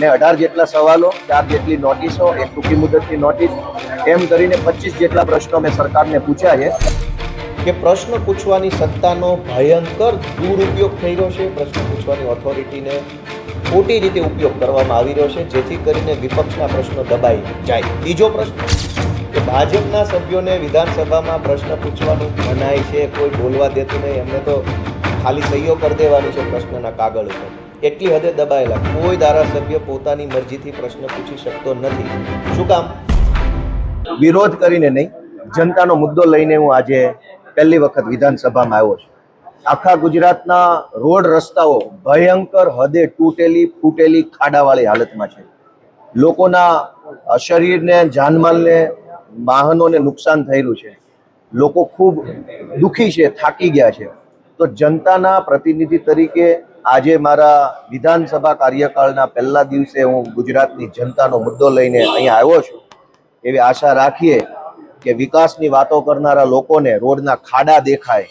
મેં અઢાર જેટલા સવાલો, ચાર જેટલી નોટિસો એક ટૂંકી મુદતની નોટિસ એમ કરીને પચીસ જેટલા પ્રશ્નો મેં સરકારને પૂછ્યા છે. કે પ્રશ્ન પૂછવાની સત્તાનો ભયંકર દુરુપયોગ થઈ રહ્યો છે? પ્રશ્ન પૂછવાની ઓથોરિટીને ખોટી રીતે ઉપયોગ કરવામાં આવી રહ્યો છે, જેથી કરીને વિપક્ષના પ્રશ્નો દબાઈ જાય. બીજો પ્રશ્ન, કે ભાજપના સભ્યોને વિધાનસભામાં પ્રશ્ન પૂછવાનું મનાય છે, કોઈ બોલવા દેતું નહીં, એમને તો ખાલી સહીઓ કરી દેવાની છે પ્રશ્નના કાગળ ઉપર. એટલી હદે દબાયેલા. કોઈ ધારાસભ્ય પોતાની મરજીથી પ્રશ્ન પૂછી શકતો નથી. શું કામ? વિરોધ કરીને નહીં, જનતાનો મુદ્દો લઈને હું આજે પહેલી વખત વિધાનસભામાં આવ્યો છું. આખા ગુજરાતના રોડ રસ્તાઓ ભયંકર હદે તૂટેલી, ફૂટેલી ખાડાવાળી હાલતમાં છે. લોકોના શરીરને, જાનમાલને, વાહનોને નુકસાન થયેલું છે. લોકો ખૂબ દુઃખી છે, થાકી ગયા છે. તો જનતાના પ્રતિનિધિ તરીકે આજે મારા વિધાનસભા કાર્યકાળના પહેલા દિવસે હું ગુજરાતની જનતાનો મુદ્દો લઈને અહીંયા આવ્યો છું. એવી આશા રાખીએ કે વિકાસની વાતો કરનારા લોકોને રોડના ખાડા દેખાય,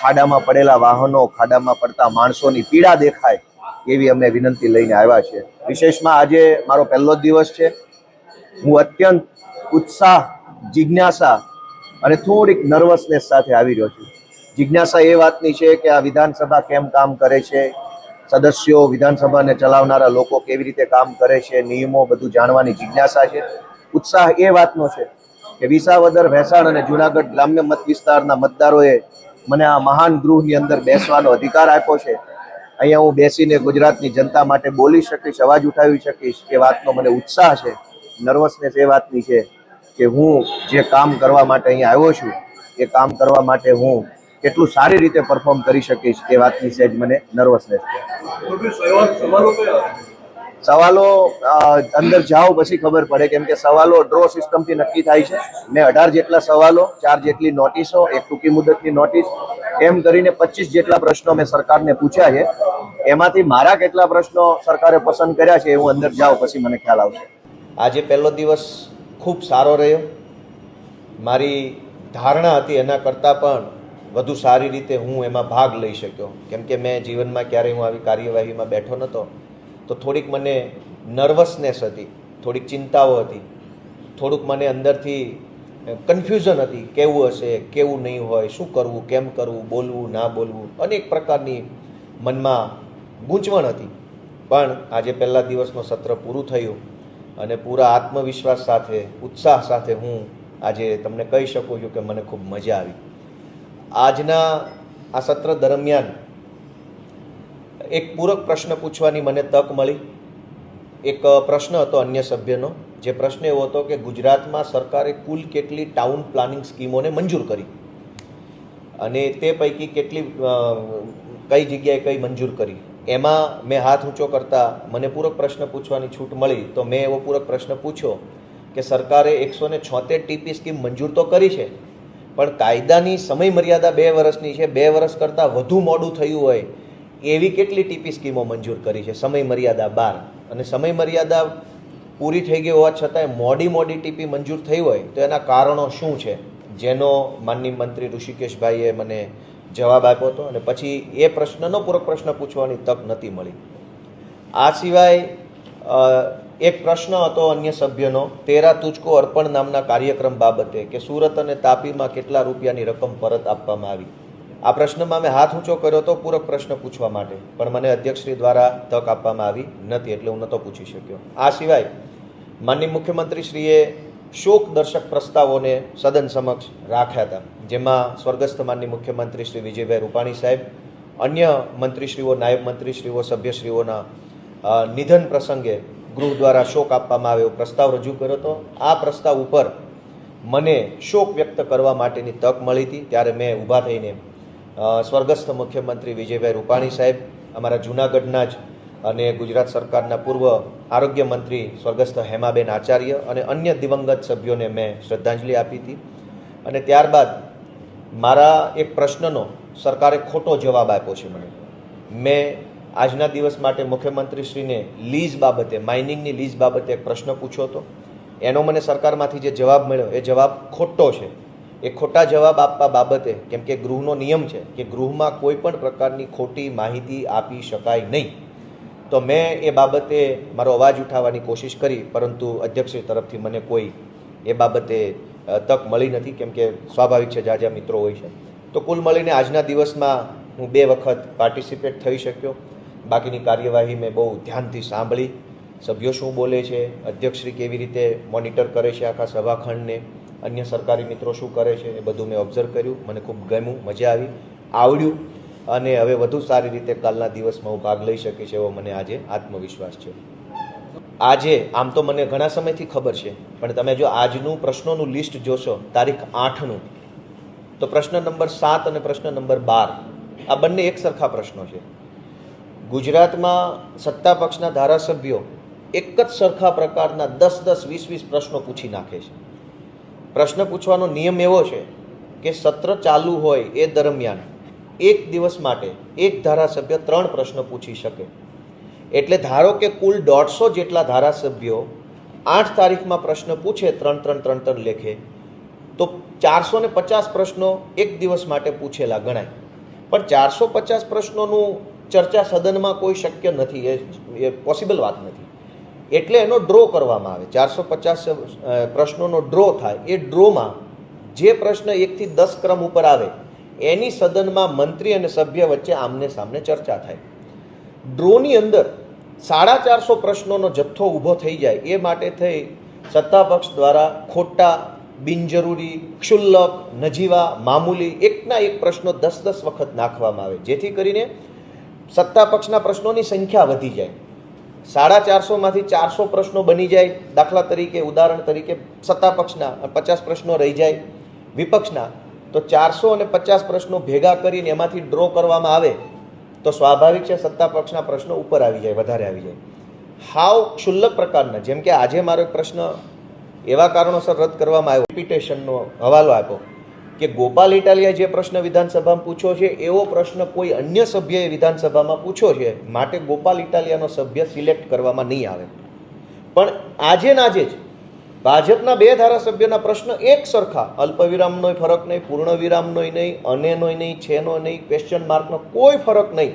ખાડામાં પડેલા વાહનો, ખાડામાં પડતા માણસોની પીડા દેખાય એવી અમે વિનંતી લઈને આવ્યા છે વિશેષમાં આજે મારો પહેલો દિવસ છે. હું અત્યંત ઉત્સાહ, જિજ્ઞાસા અને થોડીક નર્વસનેસ સાથે આવી રહ્યો છું. જિજ્ઞાસા એ વાતની છે કે આ વિધાનસભા કેમ કામ કરે છે? સદસ્યો, વિધાનસભાને ચલાવનારા લોકો કેવી રીતે કામ કરે છે, નિયમો બધું જાણવાની જિજ્ઞાસા છે. ઉત્સાહ એ વાતનો છે કે વિસાવદર, ભેસાણ અને જુનાગઢ ગ્રામ્ય મત વિસ્તારના મતદારોએ મને આ મહાન ગૃહની અંદર બેસવાનો અધિકાર આપ્યો છે. અહીંયા હું બેસીને ગુજરાતની જનતા માટે બોલી શકીશ, અવાજ ઉઠાવી શકીશ એ વાતનો મને ઉત્સાહ છે નર્વસનેસ એ વાતની છે કે હું જે કામ કરવા માટે અહીંયા આવ્યો છું, એ કામ કરવા માટે હું કેટલું સારી રીતે પરફોર્મ કરી શકીશ એ વાતની જ મને નર્વસનેસ છે. સવાલો અંદર જાઓ પછી ખબર પડે. કેમ કે સવાલો ડ્રો સિસ્ટમથી નક્કી થાય છે. મેં અઢાર જેટલા સવાલો, ચાર જેટલી નોટિસો એક ટૂંકી મુદતની નોટિસ એમ કરીને પચીસ જેટલા પ્રશ્નો મેં સરકારને પૂછ્યા છે. એમાંથી મારા કેટલા પ્રશ્નો સરકારે પસંદ કર્યા છે એ હું અંદર જાઉં પછી મને ખ્યાલ આવશે. આજે પહેલો દિવસ ખૂબ સારો રહ્યો. મારી ધારણા હતી એના કરતાં પણ વધુ સારી રીતે હું એમાં ભાગ લઈ શક્યો. કેમ કે મેં જીવનમાં ક્યારેય હું આવી કાર્યવાહીમાં બેઠો નહોતો તો થોડીક મને નર્વસનેસ હતી, થોડીક ચિંતાઓ હતી, થોડુંક મને અંદરથી કન્ફ્યુઝન હતી, કેવું હશે, કેવું નહીં હોય, શું કરવું, કેમ કરવું, બોલવું, ના બોલવું, અનેક પ્રકારની મનમાં ગૂંચવણ હતી. પણ આજે પહેલા દિવસનું સત્ર પૂરું થયું અને પૂરા આત્મવિશ્વાસ સાથે, ઉત્સાહ સાથે હું આજે તમને કહી શકું છું કે મને ખૂબ મજા આવી. આજના આ સત્ર દરમિયાન એક પૂરક પ્રશ્ન પૂછવાની મને તક મળી. એક પ્રશ્ન હતો અન્ય સભ્યનો. જે પ્રશ્ન એવો હતો કે ગુજરાતમાં સરકારે કુલ કેટલી ટાઉન પ્લાનિંગ સ્કીમોને મંજૂર કરી? અને તે પૈકી કેટલી કઈ જગ્યાએ કઈ મંજૂર કરી? એમાં મેં હાથ ઊંચો કરતાં મને પૂરક પ્રશ્ન પૂછવાની છૂટ મળી, તો મેં એવો પૂરક પ્રશ્ન પૂછ્યો કે સરકારે એકસો ને છોતેર ટીપી સ્કીમ મંજૂર તો કરી છે પણ કાયદાની સમય મર્યાદા બે વર્ષની છે. બે વર્ષ કરતાં વધુ મોડું થયું હોય એવી કેટલી ટીપી સ્કીમો મંજૂર કરી છે? સમય મર્યાદા બાર. અને સમય મર્યાદા પૂરી થઈ ગઈ હોવા છતાંય મોડી મોડી ટીપી મંજૂર થઈ હોય તો એના કારણો શું છે? જેનો માનની મંત્રી ઋષિકેશભાઈએ મને જવાબ આપ્યો હતો અને પછી એ પ્રશ્નનો પૂરક પ્રશ્ન પૂછવાની તક નથી મળી. આ સિવાય એક પ્રશ્ન હતો અન્ય સભ્યનો, તેરા તુચકો અર્પણ નામના કાર્યક્રમ બાબતે કે સુરત અને તાપીમાં કેટલા રૂપિયાની રકમ પરત આપવામાં આવી? આ પ્રશ્નમાં મેં હાથ ઊંચો કર્યો હતો પૂરક પ્રશ્ન પૂછવા માટે, પણ મને અધ્યક્ષશ્રી દ્વારા તક આપવામાં આવી નથી એટલે હું નહોતો પૂછી શક્યો. આ સિવાય, માનનીય મુખ્યમંત્રીશ્રીએ શોક દર્શક પ્રસ્તાવોને સદન સમક્ષ રાખ્યા હતા, જેમાં સ્વર્ગસ્થ માનની મુખ્યમંત્રી શ્રી વિજયભાઈ રૂપાણી સાહેબ, અન્ય મંત્રીશ્રીઓ, નાયબ મંત્રીશ્રીઓ, સભ્યશ્રીઓના નિધન પ્રસંગે ગૃહ દ્વારા શોક આપવામાં આવે એવો પ્રસ્તાવ રજૂ કર્યો હતો. આ પ્રસ્તાવ ઉપર મને શોક વ્યક્ત કરવા માટેની તક મળી હતી. ત્યારે મેં ઊભા થઈને સ્વર્ગસ્થ મુખ્યમંત્રી વિજયભાઈ રૂપાણી સાહેબ, અમારા જૂનાગઢના જ અને ગુજરાત સરકારના પૂર્વ આરોગ્ય મંત્રી સ્વર્ગસ્થ હેમાબેન આચાર્ય અને અન્ય દિવંગત સભ્યોને મેં શ્રદ્ધાંજલિ આપી હતી. અને ત્યારબાદ મારા એક પ્રશ્નનો સરકારે ખોટો જવાબ આપ્યો છે મને. મેં આજના દિવસ માટે મુખ્યમંત્રીશ્રીને લીઝ બાબતે, માઇનિંગની લીઝ બાબતે એક પ્રશ્ન પૂછ્યો હતો. એનો મને સરકારમાંથી જે જવાબ મળ્યો, એ જવાબ ખોટો છે. એ ખોટા જવાબ આપવા બાબતે, કેમ કે ગૃહનો નિયમ છે કે ગૃહમાં કોઈ પણ પ્રકારની ખોટી માહિતી આપી શકાય નહીં. તો મેં એ બાબતે મારો અવાજ ઉઠાવવાની કોશિશ કરી, પરંતુ અધ્યક્ષશ્રી તરફથી મને કોઈ એ બાબતે તક મળી નથી, કેમ કે સ્વાભાવિક છે જાજા મિત્રો હોય છે. તો કુલ મળીને આજના દિવસમાં હું બે વખત પાર્ટિસિપેટ થઈ શક્યો. બાકીની કાર્યવાહી મેં બહુ ધ્યાનથી સાંભળી. સભ્યો શું બોલે છે, અધ્યક્ષશ્રી કેવી રીતે મોનિટર કરે છે આખા સભાખંડને, અન્ય સરકારી મિત્રો શું કરે છે, એ બધું મેં ઓબ્ઝર્વ કર્યું. મને ખૂબ ગમ્યું, મજા આવી, આવડ્યું અને હવે વધુ સારી રીતે કાલના દિવસમાં હું ભાગ લઈ શકીશ એવો મને આજે આત્મવિશ્વાસ છે. આજે, આમ તો મને ઘણા સમયથી ખબર છે, પણ તમે જો આજનું પ્રશ્નોનું લિસ્ટ જોશો, તારીખ આઠનું, તો પ્રશ્ન નંબર સાત અને પ્રશ્ન નંબર બાર, આ બંને એક સરખા પ્રશ્નો છે. ગુજરાતમાં સત્તા પક્ષના ધારાસભ્યો એક જ સરખા પ્રકારના દસ દસ વીસ વીસ પ્રશ્નો પૂછી નાખે છે. પ્રશ્ન પૂછવાનો નિયમ એવો છે કે સત્ર ચાલુ હોય એ દરમિયાન એક દિવસ માટે એક ધારાસભ્ય ત્રણ પ્રશ્ન પૂછી શકે. એટલે ધારો કે કુલ દોઢસો જેટલા ધારાસભ્યો આઠ તારીખમાં પ્રશ્ન પૂછે, ત્રણ ત્રણ ત્રણ ત્રણ લેખે, તો ચારસો ને પચાસ પ્રશ્નો એક દિવસ માટે પૂછેલા ગણાય. પણ ચારસો પચાસ પ્રશ્નોનું ચર્ચા સદનમાં કોઈ શક્ય નથી, એ એ પોસિબલ વાત નથી. એટલે એનો ડ્રો કરવામાં આવે. ચારસો પચાસ પ્રશ્નોનો ડ્રો થાય. એ ડ્રોમાં જે પ્રશ્ન એકથી દસ ક્રમ ઉપર આવે, એની સદનમાં મંત્રી અને સભ્ય વચ્ચે આમને સામને ચર્ચા થાય. ડ્રોની અંદર સાડા ચારસો પ્રશ્નોનો જથ્થો ઊભો થઈ જાય. એ માટે થઈ સત્તા પક્ષ દ્વારા ખોટા, બિનજરૂરી, ક્ષુલ્લક, નજીવા, મામૂલી એકના એક પ્રશ્નો દસ દસ વખત નાખવામાં આવે. જેથી કરીને સત્તા પક્ષના પ્રશ્નોની સંખ્યા વધી જાય. સાડા ચારસોમાંથી ચારસો પ્રશ્નો બની જાય. દાખલા તરીકે, ઉદાહરણ તરીકે સત્તા પક્ષના પચાસ પ્રશ્નો રહી જાય. વિપક્ષના, તો ચારસો અને પચાસ પ્રશ્નો ભેગા કરીને એમાંથી ડ્રો કરવામાં આવે, તો સ્વાભાવિક છે સત્તા પક્ષના પ્રશ્નો ઉપર આવી જાય, વધારે આવી જાય. હાવ ક્ષુલ્લક પ્રકારના, જેમ કે આજે મારો એક પ્રશ્ન એવા કારણોસર રદ કરવામાં આવ્યો. રિપિટેશનનો હવાલો આપ્યો. કે ગોપાલ ઇટાલિયા જે પ્રશ્ન વિધાનસભામાં પૂછ્યો છે, એવો પ્રશ્ન કોઈ અન્ય સભ્યએ વિધાનસભામાં પૂછ્યો છે, માટે ગોપાલ ઇટાલિયાનો સભ્ય સિલેક્ટ કરવામાં નહીં આવે. પણ આજે આજે જ ભાજપના બે ધારાસભ્યોના પ્રશ્ન એક સરખા. અલ્પવિરામનો ફરક નહીં પૂર્ણ વિરામનો નહીં, અનેનો નહીં, છેનો નહીં ક્વેશ્ચન માર્કનો કોઈ ફરક નહીં.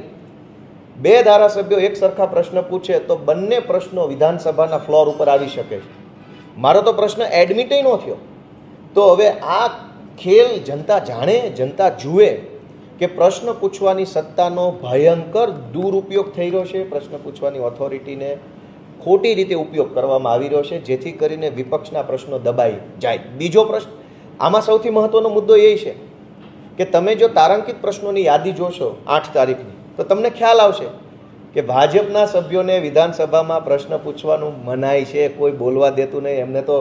બે ધારાસભ્યો એક સરખા પ્રશ્ન પૂછે તો બંને પ્રશ્નો વિધાનસભાના ફ્લોર ઉપર આવી શકે છે. મારો તો પ્રશ્ન એડમિટ ન થયો. તો હવે આ ખેલ જનતા જાણે, જનતા જુએ કે પ્રશ્ન પૂછવાની સત્તાનો ભયંકર દુરુપયોગ થઈ રહ્યો છે. પ્રશ્ન પૂછવાની ઓથોરિટીને ખોટી રીતે ઉપયોગ કરવામાં આવી રહ્યો છે, જેથી કરીને વિપક્ષના પ્રશ્નો દબાઈ જાય. બીજો પ્રશ્ન, આમાં સૌથી મહત્વનો મુદ્દો એ છે કે તમે જો તારાંકિત પ્રશ્નોની યાદી જોશો આઠ તારીખની, તો તમને ખ્યાલ આવશે કે ભાજપના સભ્યોને વિધાનસભામાં પ્રશ્ન પૂછવાનું મનાય છે, કોઈ બોલવા દેતું નહીં. એમને તો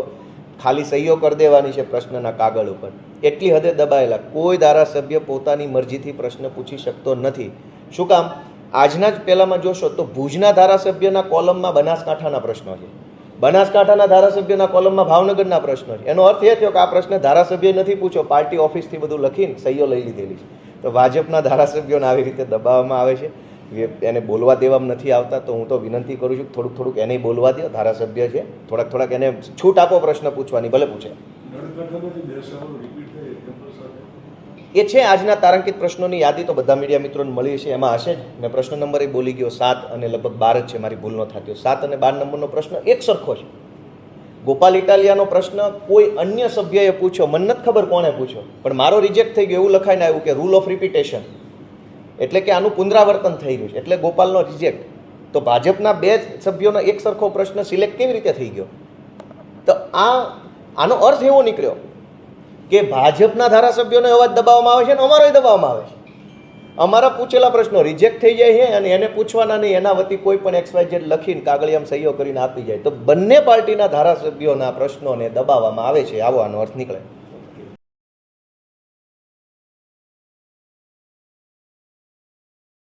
ખાલી સહીઓ કરી દેવાની છે પ્રશ્નના કાગળ ઉપર. એટલી હદે દબાયેલા. કોઈ ધારાસભ્ય પોતાની મરજીથી પ્રશ્ન પૂછી શકતો નથી. શું કામ? આજના જ પહેલામાં જોશો તો ભુજના ધારાસભ્યના કોલમમાં બનાસકાંઠાના પ્રશ્નો છે. બનાસકાંઠાના ધારાસભ્યના કોલમમાં ભાવનગરના પ્રશ્નો છે. એનો અર્થ એ થયો કે આ પ્રશ્ન ધારાસભ્ય નથી પૂછ્યો. પાર્ટી ઓફિસથી બધું લખીને સહીઓ લઈ લીધેલી છે. તો ભાજપના ધારાસભ્યોને આવી રીતે દબાવવામાં આવે છે? એને બોલવા દેવામાં નથી આવતા, તો હું તો વિનંતી કરું છું થોડુંક થોડુંક એને બોલવા દો ધારાસભ્ય છે, થોડાક થોડાક એને છૂટ આપો પ્રશ્ન પૂછવાની, ભલે પૂછે. એ છે આજના તારાંકિત પ્રશ્નોની યાદી, તો બધા મીડિયા મિત્રોને મળી છે એમાં હશે જ. મેં પ્રશ્ન નંબર એ બોલી ગયો સાત અને લગભગ બાર જ છે, મારી ભૂલ ન થતી સાત અને બાર નંબરનો પ્રશ્ન એક સરખો છે. ગોપાલ ઇટાલિયાનો પ્રશ્ન, કોઈ અન્ય સભ્યએ પૂછ્યો? મને નથી ખબર કોણે પૂછ્યો. પણ મારો રિજેક્ટ થઈ ગયો, એવું લખાઈને આવ્યું કે રૂલ ઓફ રિપીટેશન એટલે કે આનું પુનરાવર્તન થઈ રહ્યું છે. એટલે ગોપાલનો રિજેક્ટ તો ભાજપના બે સભ્યોનો એક સરખો પ્રશ્ન સિલેક્ટ કેવી રીતે થઈ ગયો? તો આ, આનો અર્થ એવો નીકળ્યો કે ભાજપના ધારાસભ્યોને અવાજ દબાવવામાં આવે છે અને અમારોય દબાવવામાં આવે છે. અમારા પૂછેલા પ્રશ્નો રિજેક્ટ થઈ જાય છે અને એને પૂછવાના નહીં, એના વતી કોઈ પણ એક્સ વાય ઝેડ લખીને કાગળિયામ સહીઓ કરીને આપી જાય. તો બંને પાર્ટીના ધારાસભ્યોના પ્રશ્નોને દબાવવામાં આવે છે. આવો આનો અર્થ નીકળે.